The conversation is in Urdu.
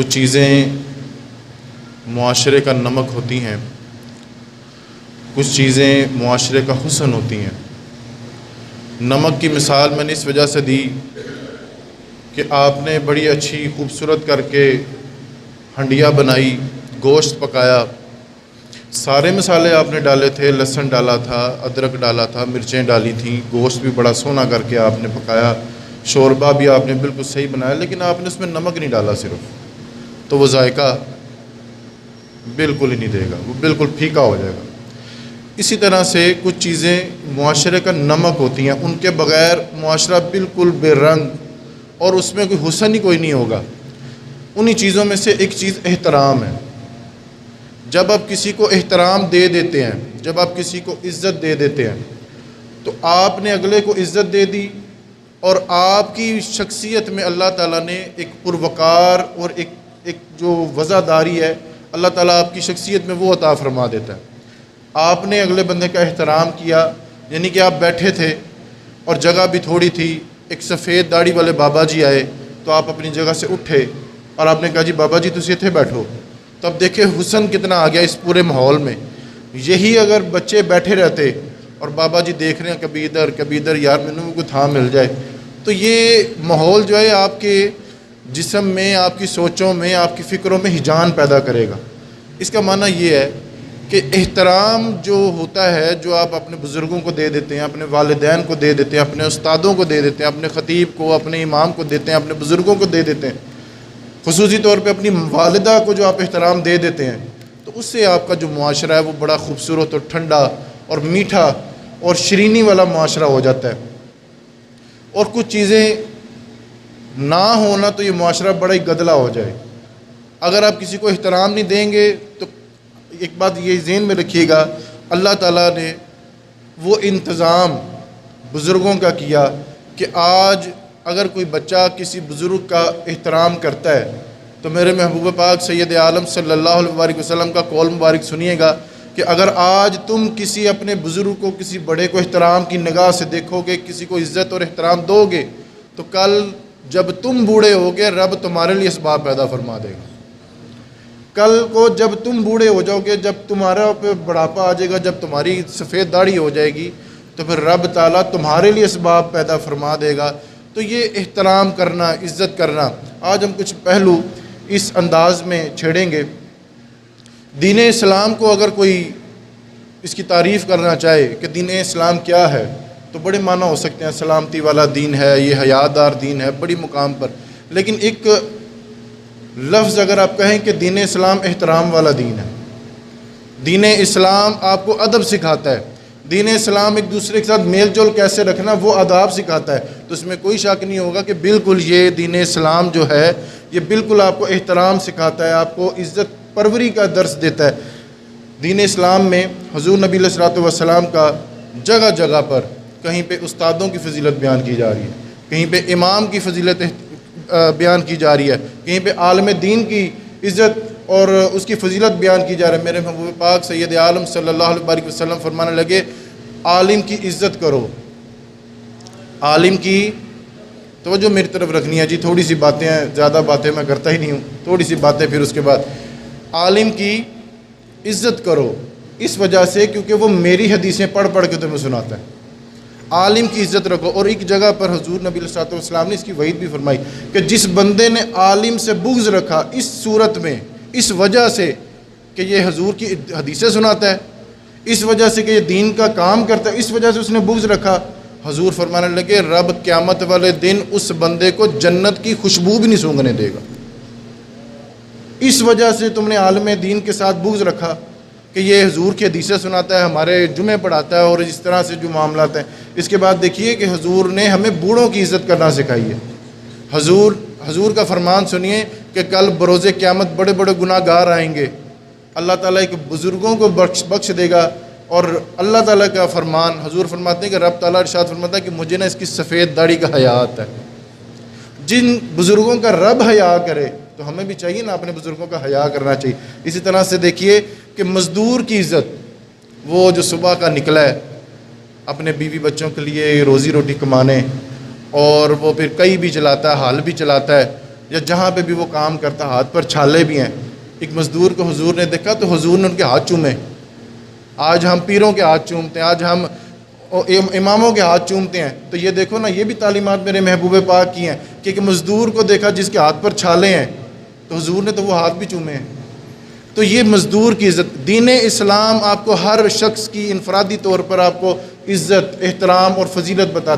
کچھ چیزیں معاشرے کا نمک ہوتی ہیں، کچھ چیزیں معاشرے کا حسن ہوتی ہیں۔ نمک کی مثال میں نے اس وجہ سے دی کہ آپ نے بڑی اچھی خوبصورت کر کے ہنڈیا بنائی، گوشت پکایا۔ سارے مسالے آپ نے ڈالے تھے، لہسن ڈالا تھا، ادرک ڈالا تھا، مرچیں ڈالی تھیں، گوشت بھی بڑا سونا کر کے آپ نے پکایا۔ شوربہ بھی آپ نے بالکل صحیح بنایا، لیکن آپ نے اس میں نمک نہیں ڈالا صرف۔ تو وہ ذائقہ بالکل ہی نہیں دے گا، وہ بالکل پھیکا ہو جائے گا۔ اسی طرح سے کچھ چیزیں معاشرے کا نمک ہوتی ہیں، ان کے بغیر معاشرہ بالکل بے رنگ اور اس میں کوئی حسن ہی کوئی نہیں ہوگا۔ انہی چیزوں میں سے ایک چیز احترام ہے۔ جب آپ کسی کو احترام دے دیتے ہیں، جب آپ کسی کو عزت دے دیتے ہیں، تو آپ نے اگلے کو عزت دے دی اور آپ کی شخصیت میں اللہ تعالیٰ نے ایک پروکار اور ایک ایک جو وضعداری ہے، اللہ تعالیٰ آپ کی شخصیت میں وہ عطا فرما دیتا ہے۔ آپ نے اگلے بندے کا احترام کیا یعنی کہ آپ بیٹھے تھے اور جگہ بھی تھوڑی تھی، ایک سفید داڑھی والے بابا جی آئے تو آپ اپنی جگہ سے اٹھے اور آپ نے کہا جی بابا جی تھی بیٹھو۔ تو اب دیکھیں حسن کتنا آ گیا اس پورے ماحول میں۔ یہی اگر بچے بیٹھے رہتے اور بابا جی دیکھ رہے ہیں، کبھی ادھر کبھی ادھر، یار میں کوئی تھا مل جائے۔ تو یہ ماحول جو ہے، آپ کے جسم میں، آپ کی سوچوں میں، آپ کی فکروں میں ہجان پیدا کرے گا۔ اس کا معنی یہ ہے کہ احترام جو ہوتا ہے، جو آپ اپنے بزرگوں کو دے دیتے ہیں، اپنے والدین کو دے دیتے ہیں، اپنے استادوں کو دے دیتے ہیں، اپنے خطیب کو، اپنے امام کو دیتے ہیں، اپنے بزرگوں کو دے دیتے ہیں، خصوصی طور پہ اپنی والدہ کو جو آپ احترام دے دیتے ہیں، تو اس سے آپ کا جو معاشرہ ہے، وہ بڑا خوبصورت اور ٹھنڈا اور میٹھا اور شرینی والا معاشرہ ہو جاتا ہے۔ اور کچھ چیزیں نہ ہونا تو یہ معاشرہ بڑا ہی گدلا ہو جائے۔ اگر آپ کسی کو احترام نہیں دیں گے تو ایک بات یہ ذہن میں رکھیے گا، اللہ تعالیٰ نے وہ انتظام بزرگوں کا کیا کہ آج اگر کوئی بچہ کسی بزرگ کا احترام کرتا ہے تو میرے محبوب پاک سید عالم صلی اللہ علیہ وسلم کا قول مبارک سنیے گا کہ اگر آج تم کسی اپنے بزرگ کو، کسی بڑے کو احترام کی نگاہ سے دیکھو گے، کسی کو عزت اور احترام دو گے تو کل جب تم بوڑھے ہوگے رب تمہارے لیے اسباب پیدا فرما دے گا۔ کل کو جب تم بوڑھے ہو جاؤ گے، جب تمہارا پہ بڑھاپا آ جائے گا، جب تمہاری سفید داڑھی ہو جائے گی، تو پھر رب تعالیٰ تمہارے لیے اسباب پیدا فرما دے گا۔ تو یہ احترام کرنا، عزت کرنا، آج ہم کچھ پہلو اس انداز میں چھیڑیں گے۔ دین اسلام کو اگر کوئی اس کی تعریف کرنا چاہے کہ دین اسلام کیا ہے تو بڑے معنی ہو سکتے ہیں، سلامتی والا دین ہے، یہ حیات دار دین ہے، بڑی مقام پر۔ لیکن ایک لفظ اگر آپ کہیں کہ دین اسلام احترام والا دین ہے۔ دین اسلام آپ کو ادب سکھاتا ہے۔ دین اسلام ایک دوسرے کے ساتھ میل جول کیسے رکھنا، وہ آداب سکھاتا ہے۔ تو اس میں کوئی شک نہیں ہوگا کہ بالکل یہ دین اسلام جو ہے، یہ بالکل آپ کو احترام سکھاتا ہے، آپ کو عزت پروری کا درس دیتا ہے۔ دین اسلام میں حضور نبی علیہ السلاۃ والسلام کا جگہ جگہ پر کہیں پہ استادوں کی فضیلت بیان کی جا رہی ہے، کہیں پہ امام کی فضیلت بیان کی جا رہی ہے، کہیں پہ عالم دین کی عزت اور اس کی فضیلت بیان کی جا رہی ہے۔ میرے محبوب پاک سید عالم صلی اللہ علیہ وسلم فرمانے لگے، عالم کی عزت کرو۔ عالم کی توجہ میری طرف رکھنی ہے۔ جی تھوڑی سی باتیں ہیں، زیادہ باتیں میں کرتا ہی نہیں ہوں۔ تھوڑی سی باتیں پھر اس کے بعد۔ عالم کی عزت کرو، اس وجہ سے کیونکہ وہ میری حدیثیں پڑھ پڑھ کے تمہیں سناتا ہے۔ عالم کی عزت رکھو۔ اور ایک جگہ پر حضور نبی السلاۃ والسلام نے اس کی وعید بھی فرمائی کہ جس بندے نے عالم سے بغض رکھا اس صورت میں، اس وجہ سے کہ یہ حضور کی حدیثیں سناتا ہے، اس وجہ سے کہ یہ دین کا کام کرتا ہے، اس وجہ سے اس نے بغض رکھا۔ حضور فرمانے لگے، رب قیامت والے دن اس بندے کو جنت کی خوشبو بھی نہیں سونگنے دے گا۔ اس وجہ سے تم نے عالم دین کے ساتھ بغض رکھا۔ کہ یہ حضور کی حدیثیں سناتا ہے، ہمارے جمعے پڑھاتا ہے اور اس طرح سے جو معاملات ہیں۔ اس کے بعد دیکھیے کہ حضور نے ہمیں بوڑھوں کی عزت کرنا سکھائی ہے۔ حضور حضور کا فرمان سنیے کہ کل بروز قیامت بڑے بڑے گناہ گار آئیں گے۔ اللہ تعالیٰ ایک بزرگوں کو بخش بخش دے گا۔ اور اللہ تعالیٰ کا فرمان، حضور فرماتے ہیں کہ رب تعالیٰ ارشاد فرماتا ہے کہ مجھے نا اس کی سفید داڑھی کا حیات ہے۔ جن بزرگوں کا رب حیا کرے تو ہمیں بھی چاہیے نا اپنے بزرگوں کا حیا کرنا چاہیے۔ اسی طرح سے دیکھیے کہ مزدور کی عزت، وہ جو صبح کا نکلا ہے، اپنے بیوی بچوں کے لیے روزی روٹی کمانے، اور وہ پھر کئی بھی چلاتا ہے، حال بھی چلاتا ہے، یا جہاں پہ بھی وہ کام کرتا، ہاتھ پر چھالے بھی ہیں۔ ایک مزدور کو حضور نے دیکھا تو حضور نے ان کے ہاتھ چومے۔ آج ہم پیروں کے ہاتھ چومتے ہیں، آج ہم اماموں کے ہاتھ چومتے ہیں۔ تو یہ دیکھو نا، یہ بھی تعلیمات میرے محبوب پاک کی ہیں، کہ ایک مزدور کو دیکھا جس کے ہاتھ پر چھالے ہیں۔ تو حضور نے تو وہ ہاتھ بھی چومے ہیں۔ تو یہ مزدور کی عزت، دین اسلام آپ کو ہر شخص کی انفرادی طور پر آپ کو عزت، احترام اور فضیلت بتاتا ہے۔